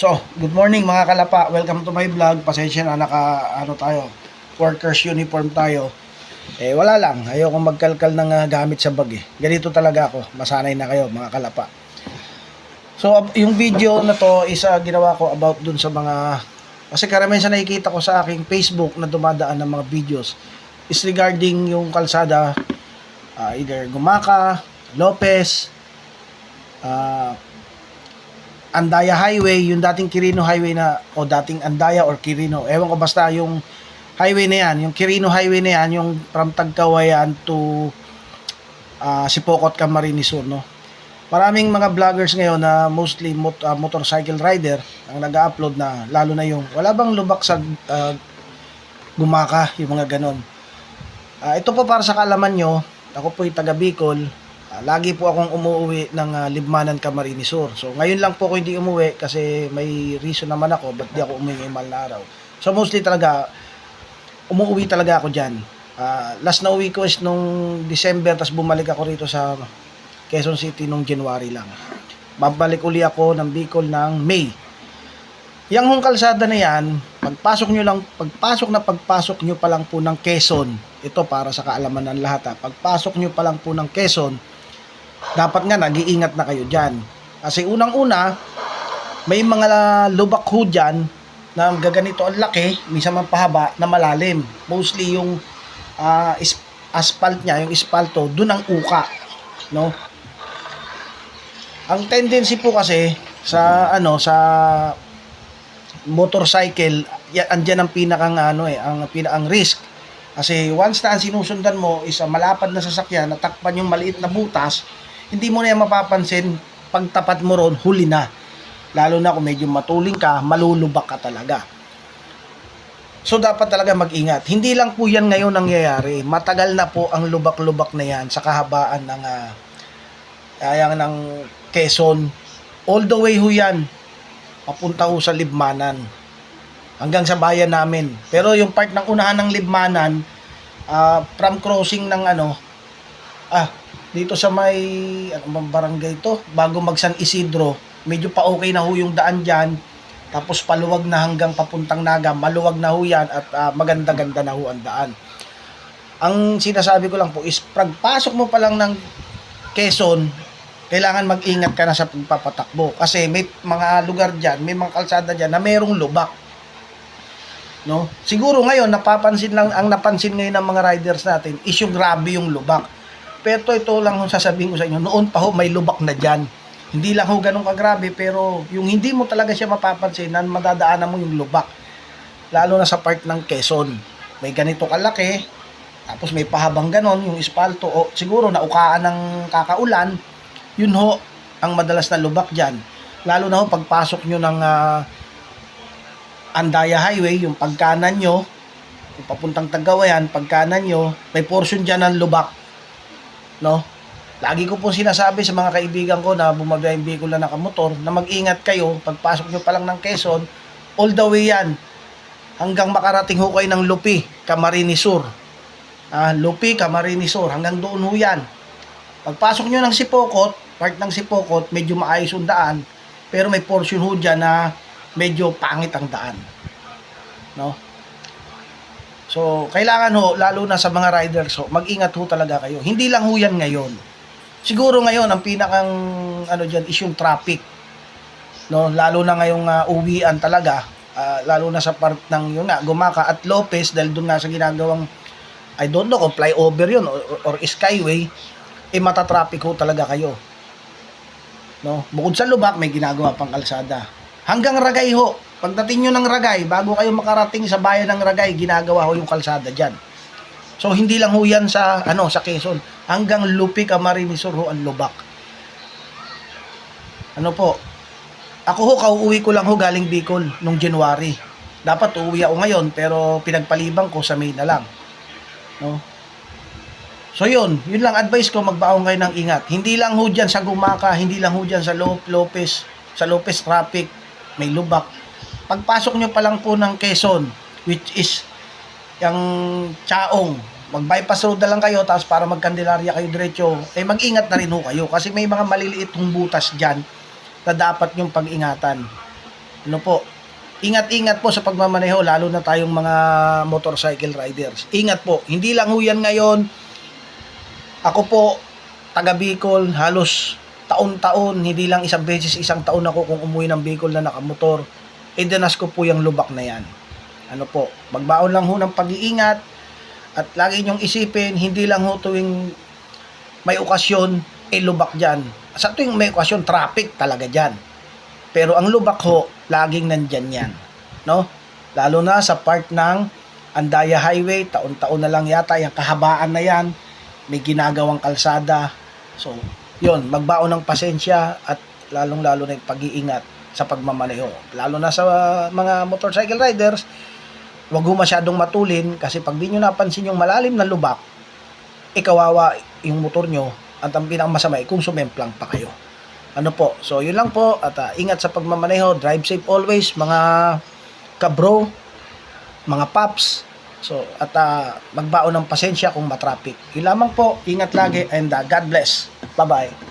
So, good morning mga kalapa. Welcome to my vlog. Pasensya na naka ano tayo, workers uniform tayo. Eh wala lang, ayoko magkalkal ng ah, gamit sa bag eh. Ganito talaga ako. Masanay na kayo mga kalapa. So, yung video na to is ah, ginawa ko about dun sa mga kasi karamihan sa nakikita ko sa aking Facebook na dumadaan ng mga videos is regarding yung kalsada ah, either Gumaka, Lopez, ah Andaya Highway, yung dating Quirino Highway na, o dating Andaya or Quirino, ewan ko basta yung highway na yan, yung Quirino Highway na yan, yung from Tagkawayan to uh, Sipokot, Camarines Sur, no? Maraming mga vloggers ngayon na mostly mot- ah, motorcycle rider ang nag-upload na, lalo na yung, wala bang lubak sa ah, gumaka, yung mga ganon. Ah, ito po para sa kaalaman nyo, ako po yung taga Bicol, Ah, lagi po akong umuwi ng ah, Libmanan Camarines. So ngayon lang po ako hindi umuwi kasi may reason naman ako ba't di ako umuwi ngayong mahal na araw. So mostly talaga umuwi talaga ako diyan. last na uwi ko is nung December tapos bumalik ako rito sa Quezon City nung January lang. Babalik uli ako ng Bicol ng May. Yang hong kalsada na yan, pagpasok nyo lang, pagpasok na pagpasok nyo pa lang po ng Quezon, ito para sa kaalaman ng lahat ha, pagpasok nyo pa lang po ng Quezon, dapat nga nag-iingat na kayo dyan. Kasi unang-una, may mga lubak ho dyan na gaganito ang laki, minsan man pahaba, na malalim. Mostly yung is- asphalt niya, yung ispalto, dun ang uka. No? Ang tendency po kasi sa ano sa motorcycle, ya, andyan ang pinakang ano eh, ang pinakang risk. Kasi once na ang sinusundan mo is ah, malapad na sasakyan, natakpan yung maliit na butas, hindi mo na yan mapapansin, pagtapat mo ron, huli na. Lalo na kung medyo matuling ka, malulubak ka talaga. So dapat talaga mag-ingat. Hindi lang po yan ngayon nangyayari. Matagal na po ang lubak-lubak na yan sa kahabaan ng uh, ayan ng Quezon. All the way ho yan. Papunta ho sa Libmanan. Hanggang sa bayan namin. Pero yung part ng unahan ng Libmanan, ah, from crossing ng ano, ah, dito sa may, ano barangay to? Bago mag San Isidro, medyo pa okay na ho yung daan dyan. Tapos paluwag na hanggang papuntang Naga, maluwag na ho yan at ah, maganda-ganda na ho ang daan. Ang sinasabi ko lang po is pagpasok mo pa lang ng Quezon, kailangan mag-ingat ka na sa pagpapatakbo kasi may mga lugar diyan, may mga kalsada diyan na mayroong lubak. No? Siguro ngayon napapansin lang ang napansin ngayon ng mga riders natin is yung grabe yung lubak. Pero ito lang ang sasabihin ko sa inyo, noon pa ho may lubak na diyan. Hindi lang ho ganun kagrabe pero yung hindi mo talaga siya mapapansin na madadaanan mo yung lubak. Lalo na sa part ng Quezon. May ganito kalaki, tapos may pahabang ganon, yung espalto, o siguro naukaan ng kakaulan, yun ho ang madalas na lubak dyan. Lalo na ho pagpasok nyo ng ah, Andaya Highway, yung pagkanan nyo, yung papuntang Tagawayan, pagkanan nyo, may portion dyan ng lubak. No? Lagi ko po sinasabi sa mga kaibigan ko na bumabiyahing Bicol na nakamotor na mag-ingat kayo pagpasok nyo pa lang ng Quezon, all the way yan hanggang makarating ho kayo ng Lupi, Camarines Sur. Ah, Lupi, Camarines Sur, hanggang doon ho yan. Pagpasok nyo ng Sipokot, part ng Sipokot, medyo maayos yung daan, pero may portion ho dyan na medyo pangit ang daan. No? So, kailangan ho, lalo na sa mga riders ho, mag-ingat ho talaga kayo. Hindi lang ho yan ngayon. Siguro ngayon, ang pinakang ano dyan is yung traffic. No? Lalo na ngayong uh, uwian talaga, ah, lalo na sa part ng yun nga, Gumaka at Lopez, dahil doon nga sa ginagawang, I don't know kung flyover yun or, or skyway, eh matatraffic ho talaga kayo. No? Bukod sa lubak, may ginagawa pang kalsada. Hanggang Ragay ho. Pagdating nyo ng Ragay, bago kayo makarating sa bayan ng Ragay, ginagawa ho yung kalsada dyan. So, hindi lang ho yan sa, ano, sa Quezon. Hanggang Lupi, Camarines Sur ho ang lubak. Ano po? Ako ho, kauuwi ko lang ho galing Bicol nung January. Dapat uuwi ako ngayon, pero pinagpalibang ko sa May na lang. No? So yun, yun lang advice ko magbaon kayo ng ingat. Hindi lang ho dyan sa Gumaka, hindi lang ho dyan sa Lo- Lopez, sa Lopez traffic, may lubak. Pagpasok nyo pa lang po ng Quezon, which is yung Chaong, mag-bypass road na lang kayo, tapos para magkandilarya kayo diretso, eh mag-ingat na rin ho kayo. Kasi may mga maliliit hong butas dyan na dapat yung pag-ingatan. Ano po, ingat-ingat po sa pagmamaneho, lalo na tayong mga motorcycle riders. Ingat po, hindi lang ho yan ngayon. Ako po, taga Bicol, halos taon-taon, hindi lang isang beses, isang taon ako kung umuwi ng Bicol na nakamotor. E danas ko po yung lubak na yan. Ano po, magbaon lang ho ng pag-iingat at lagi niyong isipin, hindi lang ho tuwing may okasyon, eh lubak dyan. Sa tuwing may okasyon, traffic talaga dyan. Pero ang lubak ho, laging nandyan yan. No? Lalo na sa part ng Andaya Highway, taon-taon na lang yata, yung kahabaan na yan, may ginagawang kalsada. So, yon magbaon ng pasensya at lalong-lalo na pag-iingat sa pagmamaneho. Lalo na sa mga motorcycle riders, wag ho masyadong matulin kasi pag di nyo napansin yung malalim na lubak, ikawawa yung motor nyo at ang pinakamasama ay kung sumemplang pa kayo. Ano po? So, yun lang po. At ah, ingat sa pagmamaneho. Drive safe always, mga kabro, mga paps. So, at ah, magbaon ng pasensya kung matraffic. Yun lamang po. Ingat lagi and ah, God bless. Bye-bye.